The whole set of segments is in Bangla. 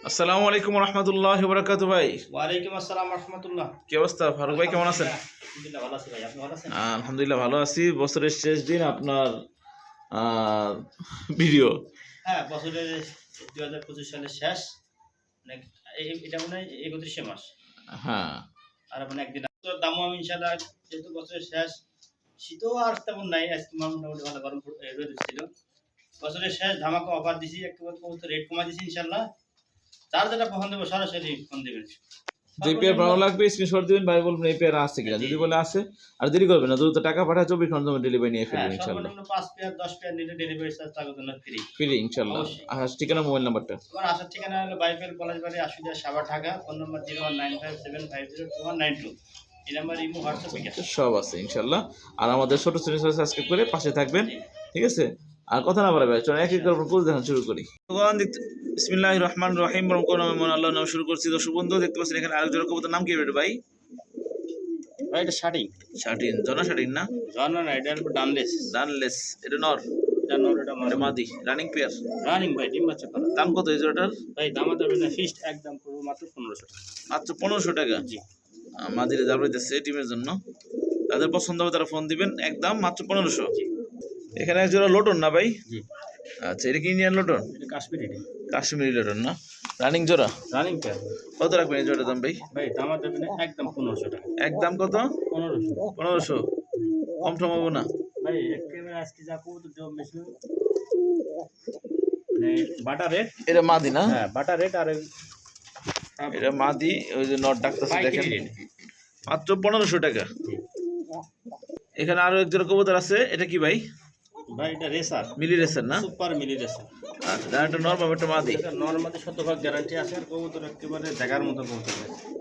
আসসালামু আলাইকুম রহমতুল্লাহ বরাকাতু ভাই। ওয়ালাইকুম আসসালাম রহমতুল্লাহ। কি অবস্থা? ফারুক ভাই কেমন আছেন? আলহামদুলিল্লাহ ভালো আছি বছরের শেষ দিন আপনার ভিডিও হ্যাঁ বছরের দুই হাজার পঁচিশ সালের শেষ। মানে এটা মনে হয় একত্রিশে মাস হ্যাঁ। আর মানে একদিন তো দামও আমি ইনশাল্লাহ যেহেতু বছরের শেষ শীতও আর তেমন নাই। আজকে মোটামুটি ভালো গরম পড়ে- রোদ ছিল বছরের শেষ ধামাকা অফার দিছি একটু রেট কমা দিছি ইনশাল্লাহ যার যেটা পছন্দ হবে সরাসরি ফোন দেবেন যে পেয়ার ভালো লাগবে স্ক্রিনশট দিবেন ভাই বলবেন এই পেয়ার আছে কিনা। যদি বলে আছে আর দেরি করবেন না দ্রুত টাকা পাঠায় চব্বিশ ঘণ্টার ডেলিভারি নিয়ে হ্যাঁ ফেলবেন ইনশাল্লাহ পাঁচ পেয়ার দশ পেয়ার নিলে ডেলিভারি চার্জ জন্য ফ্রি ফ্রি আর ঠিকানা মোবাইল নাম্বারটা আমার আসার ঠিকানা হলো বাইফেল কলেজবাড়ি আশুলিয়া সাবা Dhaka. Phone number zero one nine five seven five zero two one nine two. এই নাম্বার ইমো হোয়াটসঅ্যাপ সব আছে ইনশাল্লাহ। আর আমাদের ছোট ছোট সাবস্ক্রাইব করে পাশে থাকবেন ঠিক আছে? আর কথা না বাড়াবে চলো এক এক করে কোচ দেখান শুরু করি। ভগবান দেখতে বিসমিল্লাহ রহমান রহিম রহমান মন আল্লাহ নাম শুরু করছি। দর্শক বন্ধু দেখতে পাচ্ছেন এখানে আরেকজন কবুতর নাম কি রে ভাই? ভাই এটা শার্টিং শাটিন জনা শাটিন না? জন না এটা ডানলেস। ডানলেস এটা নর। এটা নর এটা এটা মাদি রানিং পেয়ার রানিং ভাই ডিম বাচ্চা করা। দাম কত এই জোড়াটার? ভাই দামা দেবে না ফিক্সড একদম পুরো মাত্র পনেরোশো মাত্র পনেরোশো টাকা? জি। মাদিরে দাম রয়েছে টিমের জন্য। তাদের পছন্দ হবে তারা ফোন দিবেন একদম মাত্র পনেরোশো। জি। এখানে এক জোড়া লোটন না ভাই? আচ্ছা এটা কি ইন্ডিয়ান লোটন? কাশ্মীরি কাশ্মীরি লোটন না? রানিং জোড়া? রানিং কত রাখবেন এই জোড়ার দাম ভাই? ভাই দামা একদম পনেরোশো টাকা। একদম কত? পনেরোশো। পনেরোশো। কম টম হব না? ভাই আজকে যা করব তো মানে বাটা রেট? এটা মাদি না? হ্যাঁ বাটা রেট আর এটা মাদি ওই যে নট ডাকতেছে দেখেন। মাত্র পনেরোশো টাকা। এখানে আরও এক জোড়া কবুতর আছে এটা কি ভাই? ভাই এটা রেসার। মিলি রেসার না? Super mealy racer. আচ্ছা একটা নর্মাল একটা মাদি? এটা নর্মালি শতভাগ গ্যারান্টি আছে আর কবুতর একেবারে জায়গার মতো কবুতর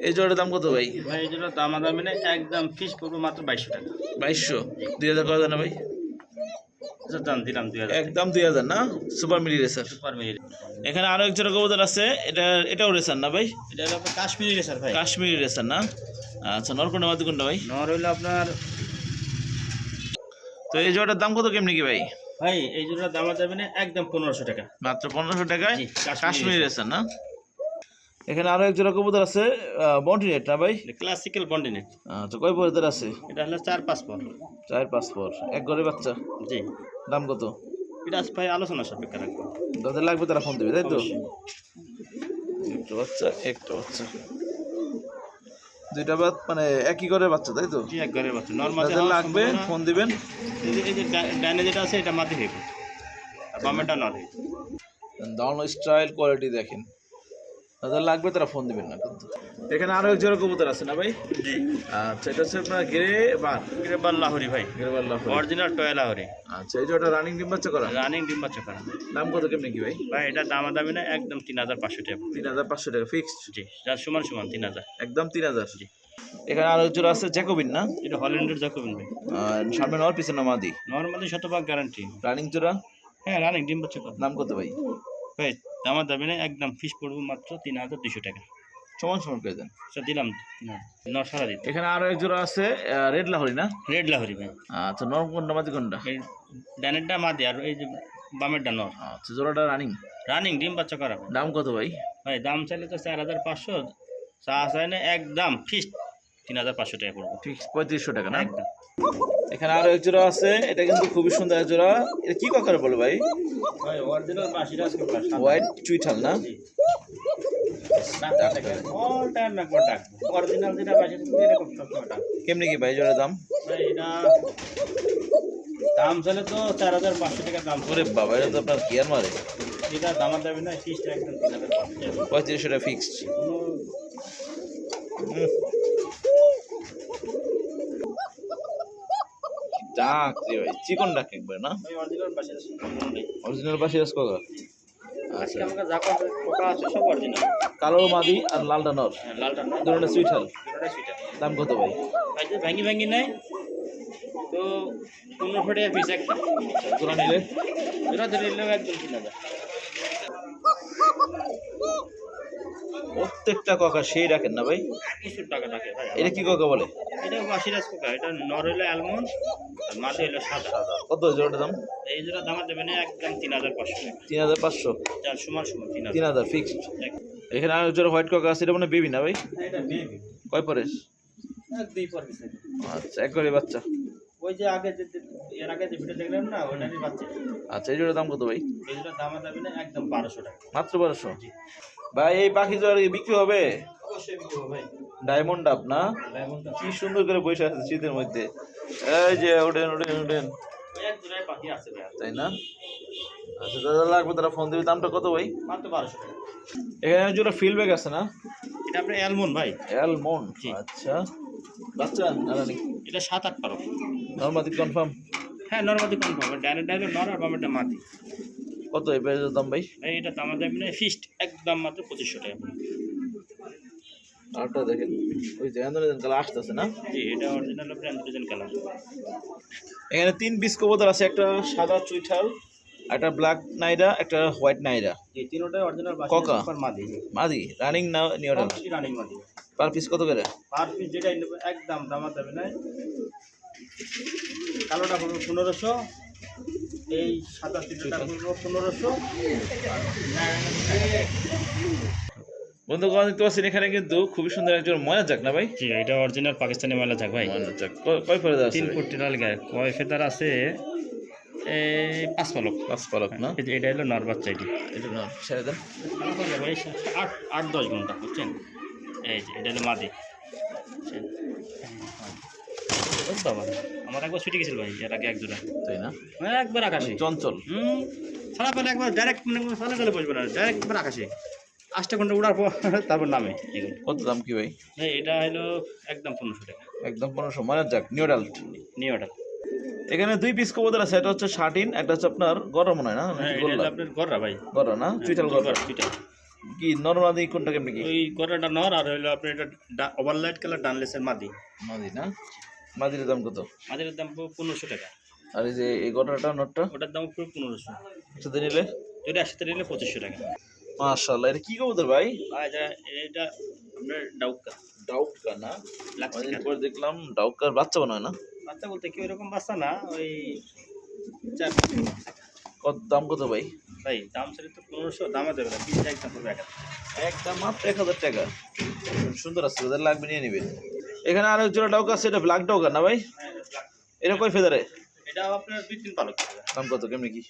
এই দাম কত ভাই? ভাই এই দামা নেই একদম করব মাত্র বাইশশো টাকা। বাইশশো? দুই হাজার না ভাই? আচ্ছা একদম দুই হাজার না? Super mealy racer. Super mealy এখানে আরও এক জোড়া কবুতর আছে এটা এটাও রেসার না ভাই? এটা কাশ্মীরি রেসার ভাই। কাশ্মীরি রেসার না? আচ্ছা নরকুন্ডা মাদি কোনটা ভাই? নর হইল আপনার তো এই জোড়াটার দাম কত কেমনি কি ভাই? ভাই এই জন্য দামা যাবে না একদম পনেরোশো টাকা। মাত্র পনেরোশো টাকায় কাশ্মীরি রেসার না? এখানে আরও এক জোড়া কবুতর আছে বন্টি রেট না ভাই? ক্লাসিক্যাল বন্ডিনেট আচ্ছা কয় পরের আছে? এটা হলো চার পাঁচ পর চার পাঁচ পর এক ঘরে বাচ্চা? জি। দাম কত? এটা আজ ভাই আলোচনা সাপেক্ষে রাখব। যাদের লাগবে তারা ফোন দেবে তাই তো। একটা বাচ্চা একটা বাচ্চা। দুইটা বাদ মানে একই করে বাচ্চা তাই তো? এক ঘরের বাচ্চা। নর্মাল লাগবে ফোন দিবেন। এই যে ডাইনে যেটা আছে এটা হইব আর বামেটা নর হইব দাউন স্টাইল কোয়ালিটি দেখেন। যাদের লাগবে তারা ফোন দিবেন না কিন্তু। এখানে আরও এক জোড়া কবুতর আছে না ভাই? জি। আচ্ছা এটা হচ্ছে আপনার গেরে বার গ্রেবার লাহরি ভাই। গেরে বার লাফ অরিজিনাল টয় লাহরি। আচ্ছা এই জোড়াটা রানিং ডিম বাচ্চা করা? রানিং ডিম বাচ্চা করা। দাম কত কেমনি কি ভাই? ভাই এটা দামা দামি না একদম তিন হাজার পাঁচশো টাকা। তিন হাজার পাঁচশো টাকা ফিক্সড জি যার সমান সমান তিন হাজার। একদম তিন হাজার। জি। এখানে আরও এক জোড়া আছে জ্যাকোবিন না? এটা হল্যান্ডের জাকবেন ভাই। সামনে নর পিছনে মাদি? নর্মালি শতভাগ গ্যারান্টি রানিং জোড়া? হ্যাঁ রানিং ডিম বাচ্চা করা। দাম কত ভাই? ভাই দামা দামি না একদম ফিস পড়ব মাত্র তিন হাজার দুশো টাকা। সমান সমান পেয়ে যান। আচ্ছা দিলাম তিন হাজার ন সারা দিতে। এখানে আরও এক জোড়া আছে রেড লাহরি না? রেড লাহরি ভাই। আচ্ছা নর কোনটা মাদি কোনটা? এই ডানেরটা মাদি আর এই যে বামেরটা নর। আচ্ছা জোড়াটা রানিং রানিং ডিম বাচ্চা করা দাম কত ভাই? ভাই দাম চাইলে তো চার হাজার পাঁচশো চা চাই না একদম ফিস তিন হাজার পাঁচশো টাকা পড়ব। ফিক্স পঁয়ত্রিশশো টাকা না? একদম। এখানে আরও এক জোড়া আছে এটা কিন্তু খুবই সুন্দর এক জোড়া। এটা কি কাকারে বলে ভাই? হোয়াইট চুইঠাল না? কেমনি কি ভাই জোড়ার দাম? এটা দাম চলে তো চার হাজার পাঁচশো টাকা দাম। ওরে বাবা এটা তো আপনার গিয়ার মারে। এটা দামার দাবি না ফিসটা একদম পঁয়ত্রিশশো টাকা ফিক্সড ডাক রে ভাই চিকন ডাক একবার না? অরিজিনাল নেই অরিজিনাল পাশে আছে কাকা আচ্ছা কালো মাদি আর লালটা নর না দুটোটা সুইঠাল দাম কত ভাই? ভাঙি ভাঙি ভেঙি তো পনেরোশো টাকা পিস একটা। জোড়া নিলে? এরা ধরে নিলেও একদম তিন হাজার প্রত্যেকটা কাকা সেই রাখেন না ভাই? প্রচুর টাকা থাকে ভাই এটা কি কাকা বলে? এটা বাসিরাজ পোকা এটা নর হইল অ্যালমন্ড আর মাটি হইল সাদা। কত জোড়াটার দাম? এই জোড়া দামা দেবে না একদম তিন হাজার পাঁচশো। তিন হাজার পাঁচশো? যার সমান সমান তিন তিন হাজার ফিক্সড এখানে আর জোড়া হোয়াইট কক আছে এটা মানে বেবি না ভাই? এটা বেবি কয় এক দুই পর গেছে আচ্ছা একবারে বাচ্চা। ওই যে আগে যে এর আগে যে ভিডিও দেখলাম না ওইটারই বাচ্চা। আচ্ছা এই জোড়ার দাম কত ভাই? এগুলোর দাম যাবে না একদম বারোশো টাকা। মাত্র বারোশো? ভাই এই পাখি কি বিক্রি হবে? ডায়মন্ড আপ না? কি সুন্দর করে বসে আছে শীতের মধ্যে। এই যে ওঠেন ওঠেন ওঠেন। তাই না? আচ্ছা দাদা লাগবে তারা ফোন দিবে। দামটা কত ভাই? মাত্র বারোশো টাকা। এখানে জোড়া ফিল ব্যাগ আছে না? এটা আপনার অ্যালমন্ড ভাই। অ্যালমন্ড আচ্ছা। বাচ্চা না রানি এটা সাত আট পারো। নর্মাদি কনফার্ম হ্যাঁ নর্মাদি কনফার্ম ডাইনের ডাইনের নর আর বামেরটা মাটি। কত এই প্রাইসের দাম ভাই? এই এটা দাম যাবে না ফিস্ট একদম মাত্র পঁচিশশো টাকা। আরটা দেখেন ওই যে আন্দোলন কালা আসতেছে না? জি এটা অরিজিনাল আপনার অ্যান্ড্রোজেন কালার এখানে তিন পিস কবুতর আছে একটা সাদা চুইঠাল একটা ব্ল্যাক নাইরা একটা হোয়াইট নাইরা। এই তিনোটাই অরিজিনাল কোকা। মাদি। মাদি রানিং না নিউরাল রানিং মাদি। পার পিস কত করে? পার পিস যেটা নেবে একদম দামা যাবে না কালোটা পনেরোশো এই সাদা তিনটা পড়বে পনেরোশো। বন্ধুগণ দেখতে পাচ্ছেন এখানে কিন্তু খুবই সুন্দর একজন ময়না যাক না ভাই? জি এটা অরিজিনাল পাকিস্তানি মালা থাক ভাই। ময়না যাক। কয় ফেরত আছে তিন ফুট টিনাল গায়ে কয় ফেদার আছে? এই পাঁচ পালক পাঁচ পালক না? এই যে এটা হলো নর বাচ্চা এটি। এটা না ছেড়ে দেন। ভাই আট আট দশ ঘণ্টা বুঝছেন? এই যে এটা হলো মাদি। বাবা, আমার একবার ছুটে গেছিল ভাই এর আগে এক জোড়া। তাই না? মানে একবার আকাশে। চঞ্চল। হুম সারা পেলে একবার ডাইরেক্ট মানে সারা পেলে বসবে না ডাইরেক্ট একবার আকাশে। আটটা ঘণ্টা উড়ার পর তারপর নামে। কত দাম কি ভাই? ভাই এটা হলো একদম পনেরোশো টাকা। একদম পনেরোশো। ময়না যাক নিউরাল্ট নিয়ে ওটা এখানে দুই পিস কবুতর আছে এটা হচ্ছে শার্টিন একটা হচ্ছে আপনার গরম মনে হয় না? হ্যাঁ আপনার গররা ভাই। গরম না? চুইটাল গরম চুইটাল কি নর্মাদি কোনটা কেমনি কি? ওই গররাটা নর আর হলো আপনার এটা ওভারলাইট কালার ডানলেসের মাদি। মাদি না? মাদির দাম কত? মাদির দাম পনেরোশো টাকা। আর এই যে এই গরমটা নটটা? ওটার দাম পুরো পনেরোশো। একসাথে নিলে? যদি একসাথে নিলে পঁচিশশো টাকা। মাশাআল্লাহ এটা কি কবুতর ভাই? এটা এটা আপনার ডাউকা। ডাউটকা না? লাক্স অনেকদিন পর দেখলাম ডাউটকার বাচ্চা হয় না? বাচ্চা বলতে কি ওইরকম বাচ্চা না ওই চার কত দাম কত ভাই? ভাই দাম ছিল তো পনেরোশো দামা দেবে না পিস একদম পড়বে এক। একদম মাত্র এক হাজার টাকা। সুন্দর আছে ওদের লাগবে নিয়ে নিবে। এখানে আর এক জোড়া ডাউকা আছে এটা ব্ল্যাক ডাউকা না ভাই? এটা কয় ফেদারে এটা আপনার দুই তিন পালক দাম কত কেমনি কি?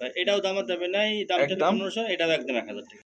ভাই, এটাও দাম দেবে নাই দাম একদম? পনেরোশো এটাও একদম এক হাজার টাকা।